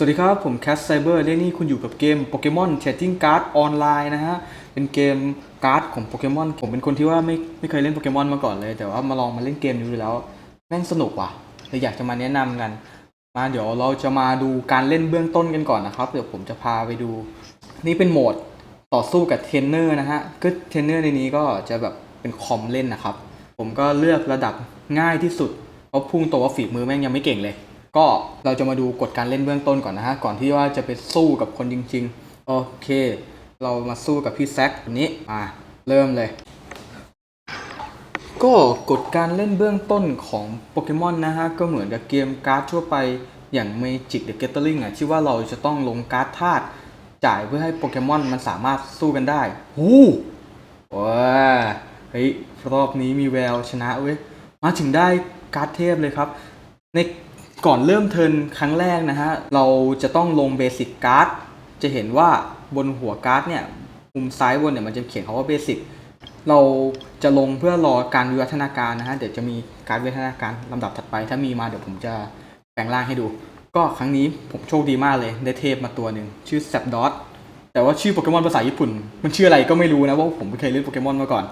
สวัสดีครับ ผมแคสไซเบอร์และนี่คุณอยู่กับเกมโปเกมอนเทรดดิ้งการ์ดออนไลน์นะฮะ เป็นเกมการ์ดของโปเกมอนผมเป็นคนที่ว่าไม่ไม่เคยเล่นโปเกมอนมาก่อนเลย แต่ว่ามาลองมาเล่นเกมนี้ดูแล้ว แม่งสนุกว่ะเลยอยากจะมาแนะนำกัน มาเดี๋ยวเราจะมาดูการเล่นเบื้องต้นกันก่อนนะครับ เดี๋ยวผมจะพาไปดู นี่เป็นโหมดต่อสู้กับเทรนเนอร์นะฮะก็เทรนเนอร์ในนี้ก็จะแบบเป็นคอมเล่นนะครับ ผมก็เลือกระดับง่ายที่สุดเพราะพุ่งตัวว่าฝีมือแม่งยังไม่เก่งเลย ก็เราจะมาดูกฎการเล่นเบื้องต้นก่อนนะฮะ ก่อนที่ว่าจะไปสู้กับคนจริง ๆ โอเค เรามาสู้กับพี่แซคนนี้มาเริ่มเลย ก็กฎการเล่นเบื้องต้นของโปเกมอนนะฮะ ก็เหมือนกับเกมการ์ดทั่วไปอย่าง Magic the Gathering อะที่ว่าเราจะต้องลงการ์ดธาตุจ่ายเพื่อให้โปเกมอนมันสามารถสู้กันได้หูว้าเฮ้ยรอบนี้มีแววชนะเว้ย มาถึงได้การ์ดเทพเลยครับ ใน ก่อนเริ่มเทิร์นครั้งแรกนะฮะ เราจะต้องลงเบสิกการ์ด จะเห็นว่าบนหัวการ์ดเนี่ยมุมซ้ายบนเนี่ยมันจะเขียนคำว่าเบสิกเราจะลงเพื่อรอการวิวัฒนาการนะฮะ เดี๋ยวจะมีการวิวัฒนาการลำดับถัดไป ถ้ามีมาเดี๋ยวผมจะแปลงร่างให้ดู ก็ครั้งนี้ผมโชคดีมากเลยได้เทพมาตัวหนึ่งชื่อแซปดอทแต่ว่าชื่อโปเกมอนภาษาญี่ปุ่น มันชื่ออะไรก็ไม่รู้นะเพราะว่าผมไม่เคยเล่นโปเกมอนมาก่อน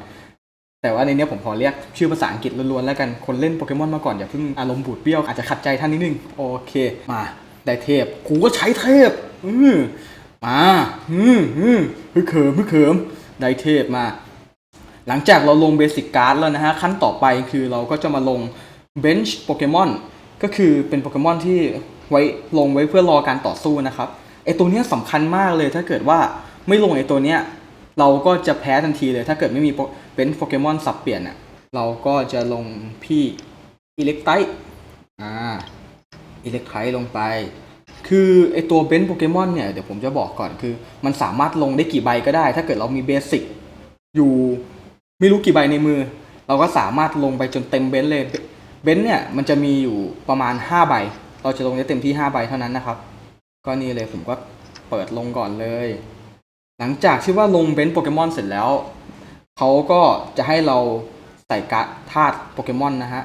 แต่ว่าในเนี้ยผมขอเรียกชื่อภาษาอังกฤษล้วนๆแล้วกันคนเล่นโปเกมอนมาก่อนอย่าเพิ่งอารมณ์บูดเบี้ยวอาจจะขัดใจท่านนิดนึงโอเค มาได้เทพกูก็ใช้เทพอือมาอืออือฮึเขิมฮึเขิมได้เทพมา หลังจากเราลงเบสิกการ์ดแล้วนะฮะ ขั้นต่อไปคือเราก็จะมาลงเบนช์โปเกมอนก็คือเป็นโปเกมอนที่ไว้ลงไว้เพื่อรอการต่อสู้นะครับไอตัวเนี้ยสำคัญมากเลยถ้าเกิดว่าไม่ลงไอตัวเนี้ยเราก็จะแพ้ทันทีเลยถ้าเกิดไม่มี เป็นโปเกมอนสับเปลี่ยนอะ เราก็จะลงพี่อิเล็กไทอ่าอิเล็กไทลงไป คือไอตัวเบนโปเกมอนเนี่ย เดี๋ยวผมจะบอกก่อนคือ มันสามารถลงได้กี่ใบก็ได้ ถ้าเกิดเรามีเบสิกอยู่ไม่รู้กี่ใบในมือ เราก็สามารถลงไปจนเต็มเบนซ์เลยเบนซ์เนี่ยมันจะมีอยู่ประมาณ 5 ใบ เราจะลงได้เต็มที่ 5 ใบเท่านั้นนะครับ ก็นี่เลยผมก็เปิดลงก่อนเลย หลังจากที่ว่าลงเบนซ์โปเกมอนเสร็จแล้ว เขาก็จะให้เราใส่การ์ดธาตุโปเกมอนนะฮะ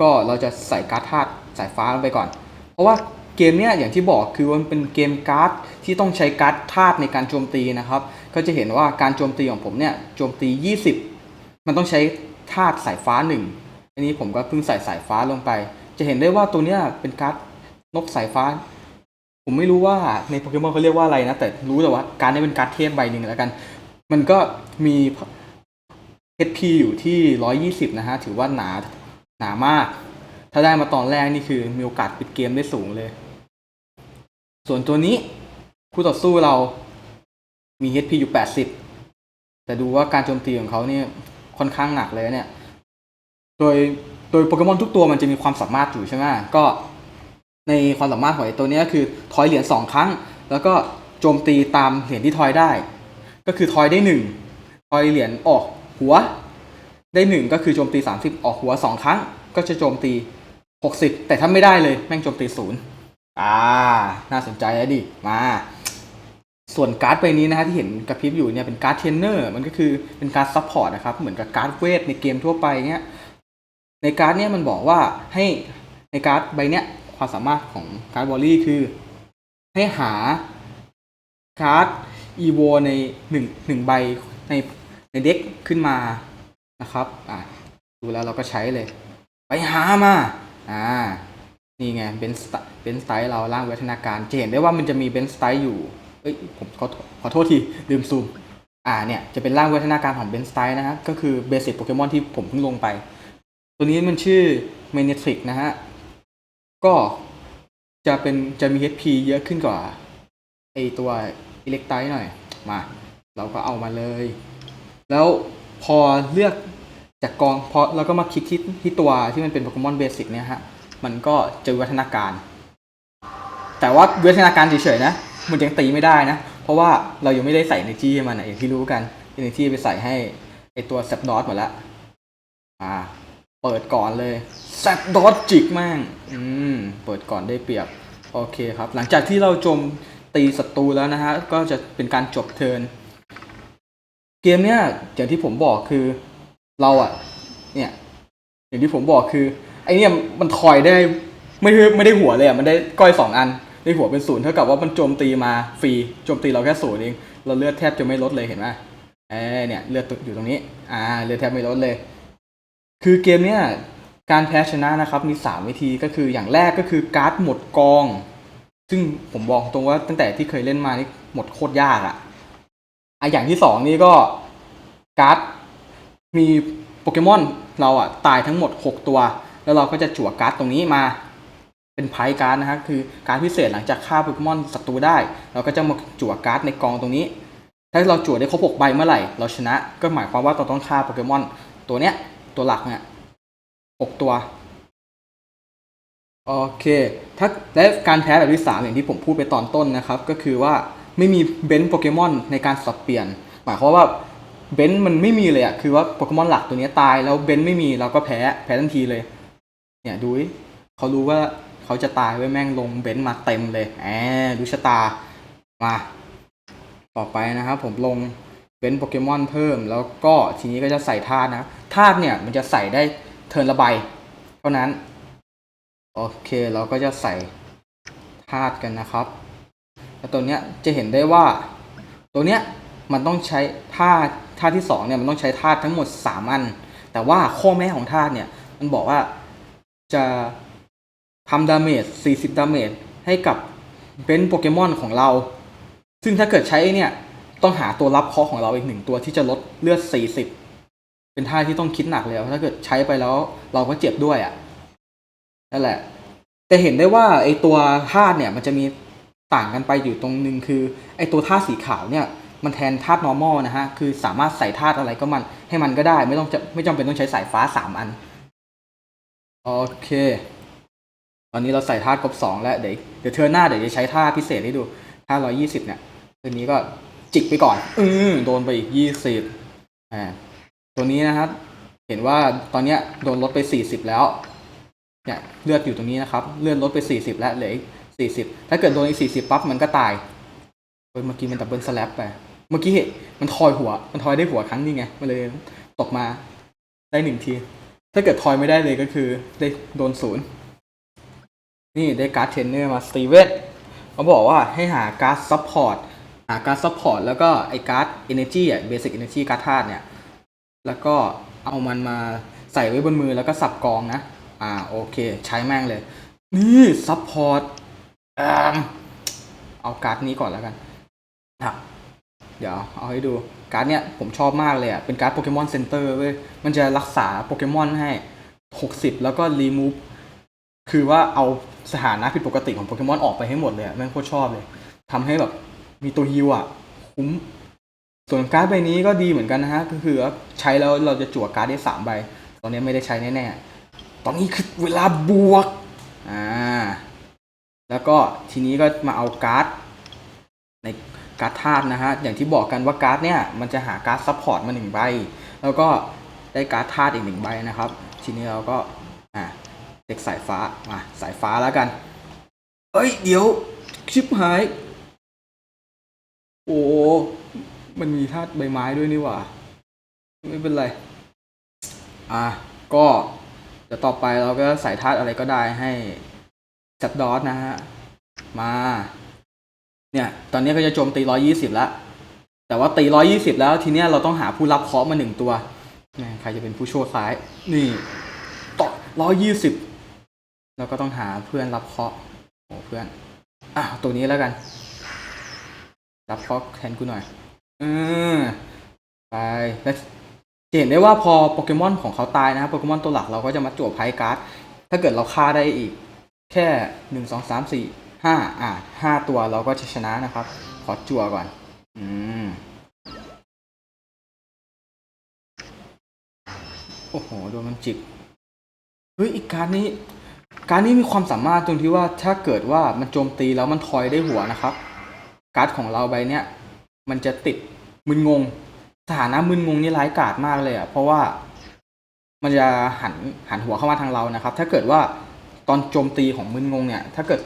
ก็เราจะใส่การ์ดธาตุสายฟ้าลงไปก่อน เพราะว่าเกมเนี้ยอย่างที่บอกคือมันเป็นเกมการ์ดที่ต้องใช้การ์ดธาตุในการโจมตีนะครับ ก็จะเห็นว่าการโจมตีของผมเนี่ยโจมตี 20 มันต้องใช้ธาตุสายฟ้าหนึ่งอันนี้ผมก็เพิ่งใส่สายฟ้าลงไป จะเห็นได้ว่าตัวเนี้ยเป็นการ์ดนกสายฟ้า ผมไม่รู้ว่าในโปเกมอนเขาเรียกว่าอะไรนะ แต่รู้แต่ว่าการดนี้เป็นการ์ดเทพใบหนึ่งแล้วกัน มันก็มี HP อยู่ที่ 120 นะฮะ ถือว่าหนาหนามาก ถ้าได้มาตอนแรกนี่คือมีโอกาสปิดเกมได้สูงเลย ส่วนตัวนี้คู่ต่อสู้เรามี HP อยู่ 80 แต่ดูว่าการโจมตีของเขาเนี่ยค่อนข้างหนักเลยเนี่ย โดยโดยโปเกมอนทุกตัวมันจะมีความสามารถอยู่ใช่ไหมก็ในความสามารถของไอ้ตัวนี้ยคือทอยเหรียญสองครั้ง แล้วก็โจมตีตามเหรียญที่ทอยได้ ก็คือทอยได้หนึ่งทอยเหรียญออก หัว ได้หนึ่งก็คือโจมตีสามสิบออกหัวสองครั้ง ก็จะโจมตีหกสิบแต่ถ้าไม่ได้เลยแม่งโจมตีศูนย์อ่า น่าสนใจแล้วดิ มา ส่วนการ์ดใบนี้นะฮะที่เห็นกระพริบอยู่เนี่ยเป็นการ์ดเทรนเนอร์มันก็คือเป็นการ์ดซัพพอร์ตนะครับเหมือนกับการ์ดเวทในเกมทั่วไปเนี่ยในการ์ดเนี่ยมันบอกว่าให้ในการ์ดใบเนี้ยความสามารถของการ์ดวอลลี่คือ ให้หาการ์ดอีโวในหนึ่งหนึ่งใบใน ในเด็กขึ้นมานะครับอ่าดูแล้วเราก็ใช้เลย ไปหามาอ่านี่ไงเบนสเบนสไตล์เราล่างวัฒนาการจะเห็นได้ว่ามันจะมีเบนสไตล์อยู่เอ้ยผมขอขอโทษทีลืมซูมอ่าเนี่ยจะเป็นร่างวัฒนาการของเบนสไตล์นะฮะก็คือเบสิกโปเกมอนที่ผมเพิ่งลงไป ตัวนี้มันชื่อเมเนทริกนะฮะก็จะเป็นจะมี HP เยอะขึ้นกว่าไอตัวอิเล็กไตหน่อยมา เราก็เอามาเลย แล้วพอเลือกจากกองพอเราก็มาคลิกที่ที่ตัวที่มันเป็นโปเกมอนเบสิกเนี่ยฮะมันก็จะวิวัฒนาการ แต่ว่าวิวัฒนาการเฉยๆนะมันยังตีไม่ได้นะ เพราะว่าเรายังไม่ได้ใส่ energy ให้มันอะอย่างที่รู้กัน energy ไปใส่ให้ไอตัวแซปดอสหมดล้วอ่าเปิดก่อนเลยแซดดอทจิกม่งอืมเปิดก่อนได้เปรียบโอเคครับ หลังจากที่เราโจมตีศัตรูแล้วนะฮะก็จะเป็นการจบเทิร์น เกมเนี้ยอย่างที่ผมบอกคือเราอะเนี่ย อย่างที่ผมบอกคือ ไอเนี่ยมันถอยได้ไม่ได้ไม่ได้หัวเลยอะมันได้ก้อยสองอันได้หัวเป็นศูนย์เท่ากับว่ามันโจมตีมาฟรีโจมตีเราแค่ศูนย์เองเราเลือดแทบจะไม่ลดเลยเห็นไหมเออเนี่ยเลือดอยู่ตรงนี้ อ่าเลือดแทบไม่ลดเลย คือเกมเนี้ยการแพ้ชนะนะครับมี3วิธีก็คืออย่างแรกก็คือการ์ดหมดกอง ซึ่งผมบอกตรงว่าตั้งแต่ที่เคยเล่นมานี่หมดโคตรยากอะ อะอย่างที่สองนี่ก็การ์ดมีโปเกมอนเราอะตายทั้งหมด 6 ตัว แล้วเราก็จะจั่วการ์ดตรงนี้มาเป็นไพ่การ์ดนะฮะคือการดพิเศษหลังจากฆ่าโปเกมอนศัตรูได้ เราก็จะมาจั่วการ์ดในกองตรงนี้ ถ้าเราจั่วได้ครบ6ใบเมื่อไหร่ เราชนะก็หมายความว่าเราต้องฆ่าโปเกมอนตัวเนี้ยตัวหลักเนี่ยหกตัวโอเคถ้าและการแพ้แบบที่สามอย่างที่ผมพูดไปตอนต้นนะครับ ก็คือว่า ไม่มีเบนซ์โปเกมอนในการสับเปลี่ยน หมายความว่าเบนซ์มันไม่มีเลยอะคือว่าโปเกมอนหลักตัวนี้ตายแล้วเบนซ์ไม่มีเราก็แพ้แพ้ทันทีเลย เนี่ยดูดิเขารู้ว่าเขาจะตายไว้แม่งลงเบนซ์มาเต็มเลยแหมดูชะตามาต่อไปนะครับผมลงเบนซ์โปเกมอนเพิ่ม แล้วก็ทีนี้ก็จะใส่ธาตุนะธาตุเนี่ยมันจะใส่ได้เทิร์นละใบเท่านั้น โอเคเราก็จะใส่ธาตุกันนะครับ แล้วตัวเนี้ยจะเห็นได้ว่า ตัวเนี้ยมันต้องใช้ธาตุธาที่สองเนี่ยมันต้องใช้ธาทั้งหมดสามอัน แต่ว่าข้อแม้ของธาเนี่ยมันบอกว่าจะทำดาเมจ 40 ดาเมจให้กับเบนโปเกมอนของเรา ซึ่งถ้าเกิดใช้เนี่ยต้องหาตัวรับเคาะของเราอีกหนึ่งตัวที่จะลดเลือด 40 เป็นท่าที่ต้องคิดหนักเลยเพราะถ้าเกิดใช้ไปแล้วเราก็เจ็บด้วยอะ่ะนั่นแหละ แต่เห็นได้ว่าไอตัวธาตุเนี่ยมันจะมี ต่างกันไปอยู่ตรงนึงคือไอตัวธาตุสีขาวเนี่ยมันแทนธาตุ normal นะฮะ คือสามารถใส่ธาตุอะไรก็มันให้มันก็ได้ ไม่ต้องจะไม่จำเป็นต้องใช้สายฟ้าสามอัน โอเค ตอนนี้เราใส่ธาตุครบสองแล้ว เดี๋ยวเดี๋ยวเทอร์หน้าเดี๋ยวจะใช้ท่าพิเศษให้ดูท่าร้อยี่สิบเนี่ย ตัวนี้ก็จิกไปก่อน อือโดนไปอีกยี่สิบอ่า ตัวนี้นะครับ เห็นว่าตอนเนี้ยโดนลดไปสี่สิบแล้ว เนี่ยเลือดอยู่ตรงนี้นะครับ เลือดลดไปสี่สิบแล้วเหลืออีก สี่สิบถ้าเกิดโดนอีสี่สิบปั๊บมันก็ตายเฮ้ยเมื่อกี้มันดับเบิลสแลปไป เมื่อกี้เห็นมันทอยหัว มันทอยได้หัวครั้งนี้ไง มันเลยตกมาได้หนึ่งที ถ้าเกิดทอยไม่ได้เลยก็คือได้โดนศูนย์ นี่ได้การ์ดเทรนเนอร์มาสตีเวนเขาบอกว่าให้หาการ์ดซัพพอร์ต หาการ์ดซัพพอร์ตแล้วก็ไอ้การ์ดเอเนจีอะเบสิกเอเนจีการ์ดธาตุเนี่ย แล้วก็เอามันมาใส่ไว้บนมือแล้วก็สับกองนะ อ่าโอเค ใช้แม่งเลย นี่ซัพพอร์ต เอาการ์ดนี้ก่อนแล้วกันอะเดี๋ยวเอาให้ดูการ์ดเนี้ยผมชอบมากเลยอะ เป็นการ์ดโปเกมอนเซ็นเตอร์เว้ย มันจะรักษาโปเกมอนให้ 60 แล้วก็รีมูฟคือว่าเอาสถานะผิดปกติของโปเกมอนออกไปให้หมดเลยแม่งโคตรชอบเลยทำให้แบบมีตัวฮิวอะ คุ้ม ส่วนการ์ดใบนี้ก็ดีเหมือนกันนะฮะ ก็คือว่าใช้แล้วเราจะจั่วการ์ดได้สามใบ ตอนนี้ไม่ได้ใช้แน่ๆ ตอนนี้คือเวลาบวก อ่า แล้วก็ทีนี้ก็มาเอาการ์ดในการ์ดธาตุนะฮะ อย่างที่บอกกันว่าการ์ดเนี่ยมันจะหาการ์ดซัพพอร์ตมาหนึ่งใบ แล้วก็ได้การ์ดธาตุอีกหนึ่งใบนะครับ ทีนี้เราก็อ่าเด็กสายฟ้ามาสายฟ้าแล้วกัน เอ้ย เดี๋ยวชิบหาย โอ้ มันมีธาตุใบไม้ด้วยนี่หว่า ไม่เป็นไร อะก็เดี๋ยวต่อไปเราก็ใส่ธาตุอะไรก็ได้ให้ จัดดอสนะฮะ มา เนี่ย ตอนนี้ก็จะโจมตีร้อยี่สิบแล้ว แต่ว่าตีร้อยี่สิบแล้วทีเนี้ยเราต้องหาผู้รับเคาะมาหนึ่งตัวแม่ใครจะเป็นผู้โชว์ซ้าย นี่ต่อร้อยี่สิบเราก็ต้องหาเพื่อนรับเคาะโอ้เพื่อน อะตัวนี้แล้วกัน รับเคาะแทนกูหน่อยอืมไปแล้วเห็นได้ว่าพอโปเกมอนของเขาตายนะโปเกมอนตัวหลักเราก็จะมาจั่วไพ่การ์ด ถ้าเกิดเราฆ่าได้อีก แค่หนึ่งสองสามสี่ห้าอะห้าตัวเราก็จะชนะนะครับ ขอจั่วก่อน อืม โอ้โห โดนมันจิก เฮ้ย อีกการนี้ การนี้มีความสามารถตรงที่ว่าถ้าเกิดว่ามันโจมตีแล้วมันทอยได้หัวนะครับ การ์ดของเราใบเนี้ย มันจะติดมึนงง สถานะมึนงงนี่ร้ายกาจมากเลยอะ เพราะว่ามันจะหันหันหัวเข้ามาทางเรานะครับ ถ้าเกิดว่า ตอนโจมตีของมึนงงเนี่ย ถ้าเกิด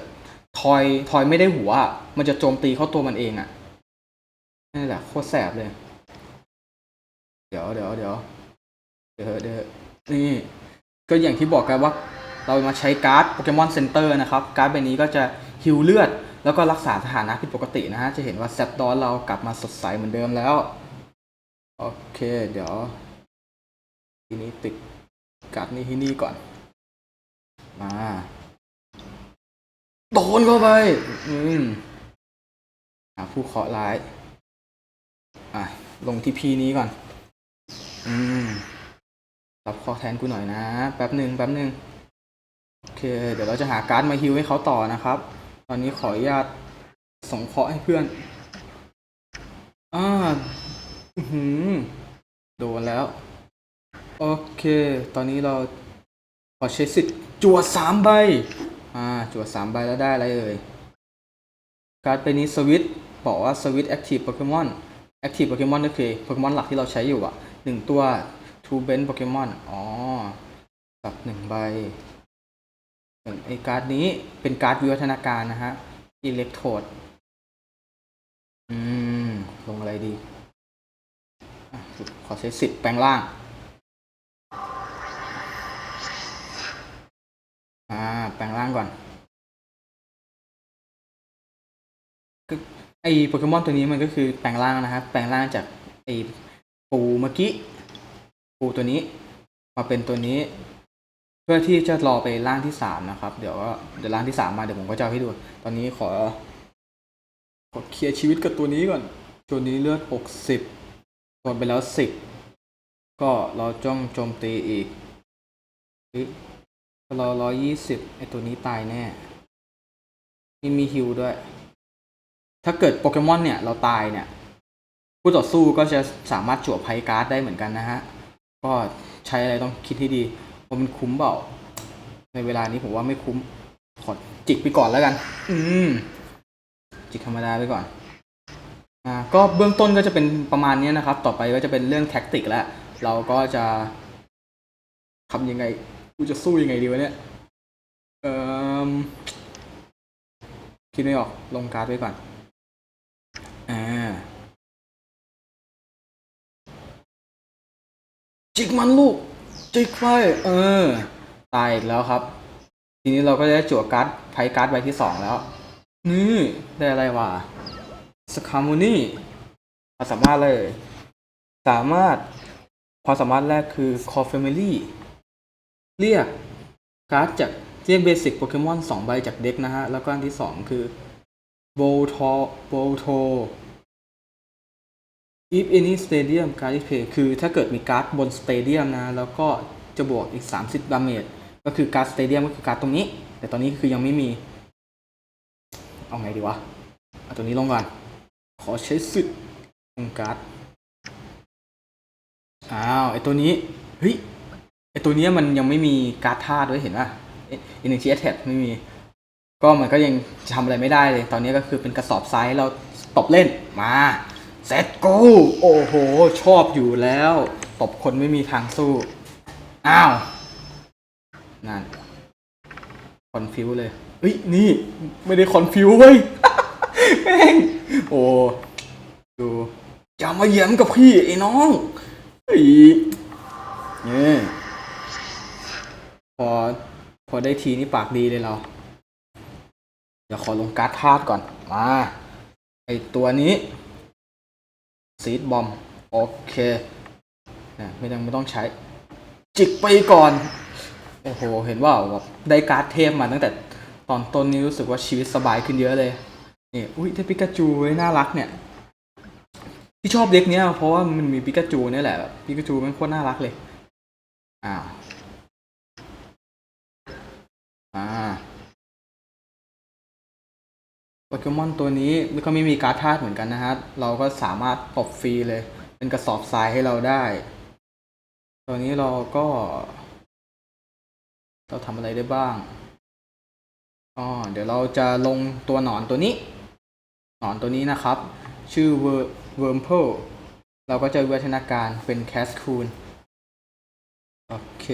ทอยทอยไม่ได้หัว มันจะโจมตีเข้าตัวมันเองอะนี่แหละโคตรแสบเลย เดี๋ยวเดี๋ยวเดี๋ยวเดี๋ยวเดี๋ยวนี่ก็อย่างที่บอกกันว่า เรามาใช้การ์ดโปเกมอนเซ็นเตอร์นะครับ การ์ดใบนี้ก็จะฮิวเลือด แล้วก็รักษาสถานะผิดปกตินะฮะ จะเห็นว่าแซดดอนเรากลับมาสดใสเหมือนเดิมแล้ว โอเค เดี๋ยว ทีนี้ติดการ์ดนี้ที่นี่ก่อน มาโดนเข้าไป อืมหาผู้เคาะร้าย อะ ลงที่พีนี้ก่อน อืม รับเคอแทนกูหน่อยนะ แป๊บหนึ่งแป๊บหนึ่งโอเค เดี๋ยวเราจะหาการ์ดมาฮิวให้เขาต่อนะครับ ตอนนี้ขออนุญาตส่งเคาะให้เพื่อน อ่าอือหือโดนแล้ว โอเค ตอนนี้เรา ขอใช้สิทธิ์จั่วสามใบ อ่า จั่วสามใบแล้วได้อะไรเอ่ย การ์ดเป็นนี้สวิตบอกว่าสวิตแอคทีฟโปเกมอนแอคทีฟโปเกมอนก็คือโปเกมอนหลักที่เราใช้อยู่อะหนึ่งตัวทูเบนโปเกมอนอ๋อกับหนึ่งใบส่วนไอการ์ดนี้เป็นการ์ดวิวัฒนาการนะฮะอิเล็กโทดอืม ลงอะไรดี ขอใช้สิทธิ์แปลงร่าง แปลงร่างก่อนไอโปเกมอนตัวนี้มันก็คือแปลงร่างนะครับ แปลงร่างจากไอปูเมื่อกี้ปูตัวนี้ มาเป็นตัวนี้ เพื่อที่จะรอไปร่างที่สามนะครับ เดี๋ยวก็เดี๋ยวร่างที่สามมาเดี๋ยวผมก็จะให้ดู ตอนนี้ขอขอเคลียร์ชีวิตกับตัวนี้ก่อน ตัวนี้เลือดหกสิบโดนไปแล้วสิบก็เราจ้องโจมตีอีก ราร้อยยี่สิบไอตัวนี้ตายแน่นี่มีฮิวด้วย ถ้าเกิดโปเกมอนเนี่ยเราตายเนี่ย ผู้ต่อสู้ก็จะสามารถจั่วไพการ์ดได้เหมือนกันนะฮะ ก็ใช้อะไรต้องคิดให้ดีว่ามันคุ้มเปล่า ในเวลานี้ผมว่าไม่คุ้ม ขอจิกไปก่อนแล้วกัน อืม จิกธรรมดาไปก่อน อ่า ก็เบื้องต้นก็จะเป็นประมาณนี้นะครับ ต่อไปก็จะเป็นเรื่องแท็กติกแล้ว เราก็จะทำยังไง กูจะสู้ยังไงดีวะเนี่ย เอ่อคิดไม่ออก ลงการ์ดไว้ก่อน อ่า จิกมันลูก จิกไปเออ ตายอีกแล้วครับ ทีนี้เราก็ได้จั่วการ์ดไพ่การ์ดใบที่สองแล้ว นี่ได้อะไรวะสคามูนี่ความสามารถเลย สามารถ ความสามารถแรกคือ Call Family เรียกการ์ดจากเรียกเบสิกโปเกมอนสองใบจากเด็กนะฮะ แล้วก็อันที่สองคือโบทอโบโท if any stadium card is play คือถ้าเกิดมีการ์ดบนสเตเดียมนะ แล้วก็จะบวกอีก 30 ดาเมจ ก็คือการ์ดสเตเดียมก็คือการ์ดตรงนี้ แต่ตอนนี้คือยังไม่มี เอาไงดีวะ เอาตัวนี้ลงก่อน ขอใช้สิทธิ์ลงการ์ด อ้าว ไอตัวนี้ เฮ้ย ตัวนี้มันยังไม่มีการ์ดธาตุด้วยเห็นป่ะ Energy Attack ไม่มี ก็มันก็ยังทำอะไรไม่ได้เลย ตอนนี้ก็คือเป็นกระสอบทรายให้เราตบเล่นมาเซตโกโอ้โห ชอบอยู่แล้ว ตบคนไม่มีทางสู้ อ้าว นั่น คอนฟิวเลยเฮ้ย นี่ ไม่ได้คอนฟิวเว้ยแม่งโอ้ดูอย่ามาเหยียมกับพี่ไอ้น้องเฮ้ยเนี่ย พอ พอได้ทีนี่ปากดีเลยเรา เดี๋ยวขอลงการ์ดธาตุก่อน มา ไอตัวนี้ซีดบอม โอเคนะไม่ต้องไม่ต้องใช้ จิกไปก่อน โอ้โห เห็นว่าแบบได้การ์ดเทพมาตั้งแต่ตอนต้นนี้รู้สึกว่าชีวิตสบายขึ้นเยอะเลย นี่ อุ้ยได้ปิกาจูไว้น่ารักเนี่ย ที่ชอบเด็กเนี้ยเพราะว่ามันมีปิกาจูนี่แหละ ปิกาจูมันโคตรน่ารักเลย อ้าว อ่าโปเกมอนตัวนี้ก็ไม่มีการ์ดธาตุเหมือนกันนะฮะ เราก็สามารถตบฟรีเลย เป็นกระสอบทรายให้เราได้ ตัวนี้เราก็ เราทำอะไรได้บ้างอ๋อเดี๋ยวเราจะลงตัวหนอนตัวนี้ หนอนตัวนี้นะครับ ชื่อเวอร์เวิร์มเพลเราก็จะวิวัฒนาการเป็นแคสคูนโอเค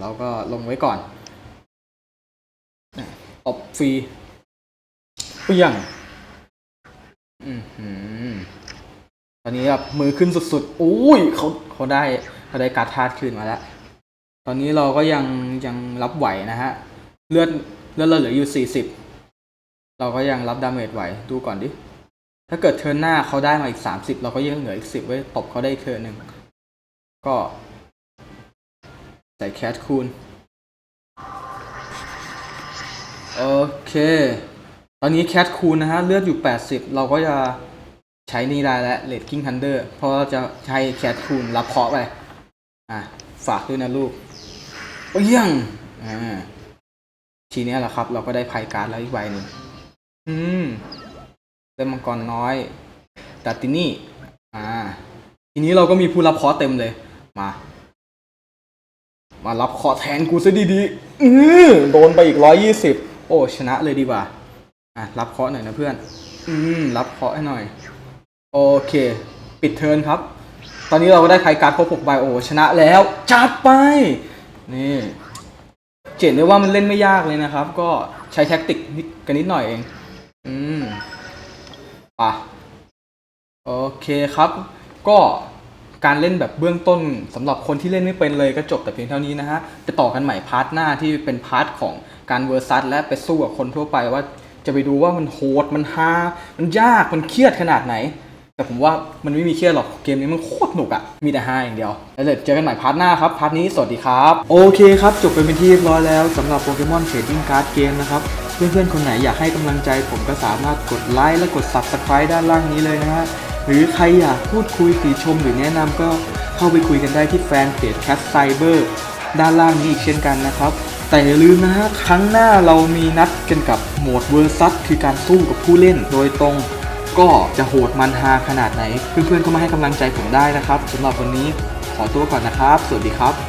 เราก็ลงไว้ก่อน ตบฟรีเปรี้ยงอือหือตอนนี้แบบมือขึ้นสุดๆอุ้ยเขาเขาได้เขาได้การ์ดธาตุคืนมาแล้ว ตอนนี้เราก็ยังยังรับไหวนะฮะ เลือดเลือดเราเหลืออยู่สี่สิบเราก็ยังรับดาเมจไหวดูก่อนดิ ถ้าเกิดเทิร์นหน้าเขาได้มาอีก30เราก็ยังเหลืออีก10ไว้ตบเขาได้อีกเทิร์นหนึ่งก็ใส่แคทคูณ โอเค ตอนนี้แคทคูณนะฮะ เลือดอยู่ 80 เราก็จะใช้นี่ได้แล้วเลดกิ้งทันเดอร์เพราะเราจะใช้แคทคูณรับเคาะไป อะ ฝากด้วยนะลูกเปี้ยงอ่าทีนี้แหละครับ เราก็ได้ไพ่การ์ดแล้วอีกใบหนึ่งอืมเป็นมังกรน้อยดัตตินี่ อ่า ทีนี้เราก็มีผู้รับเคาะเต็มเลย มา มารับเคาะแทนกูซะดีๆ อือโดนไปอีกร้อยยี่สิบ โอ้ชนะเลยดีกว่า อะรับเคาะหน่อยนะเพื่อน อืมรับเคาะให้หน่อย โอเค ปิดเทิร์นครับ ตอนนี้เราก็ได้ไพ่การ์ดครบหกใบโอ้ชนะแล้วจัดไปนี่เจนได้ว่ามันเล่นไม่ยากเลยนะครับ ก็ใช้แท็กติกนิดกันนิดหน่อยเอง อืมป่ะโอเคครับ ก็การเล่นแบบเบื้องต้นสำหรับคนที่เล่นไม่เป็นเลยก็จบแต่เพียงเท่านี้นะฮะจะต่อกันใหม่พาร์ทหน้าที่เป็นพาร์ทของ การเวอร์ซัสและไปสู้กับคนทั่วไปว่าจะไปดูว่ามันโหดมันฮามันยากมันเครียดขนาดไหน แต่ผมว่ามันไม่มีเครียดหรอกเกมนี้มันโคตรหนุกอะมีแต่ฮาอย่างเดียว แล้วเดี๋ยวเจอกันใหม่พาร์ทหน้าครับ พาร์ทนี้สวัสดีครับ โอเคครับ จบไปเป็นที่เรียบร้อยแล้วสำหรับโปเกมอนเทรดดิ้งการ์ดเกมนะครับ เพื่อนๆ คนไหนอยากให้กำลังใจผมก็สามารถกดไลค์และกด Subscribe ด้านล่างนี้เลยนะฮะหรือใครอยากพูดคุยติชมหรือแนะนำก็เข้าไปคุยกันได้ที่แฟนเพจ Cat Cyber ด้านล่างนี้อีกเช่นกันนะครับ แต่อย่าลืมนะฮะครั้งหน้าเรามีนัดกันกับโหมดเวอร์ซัสคือการสู้กับผู้เล่นโดยตรงก็จะโหดมันฮาขนาดไหน เพื่อนๆก็มาให้กำลังใจผมได้นะครับสำหรับวันนี้ขอตัวก่อนนะครับ สวัสดีครับ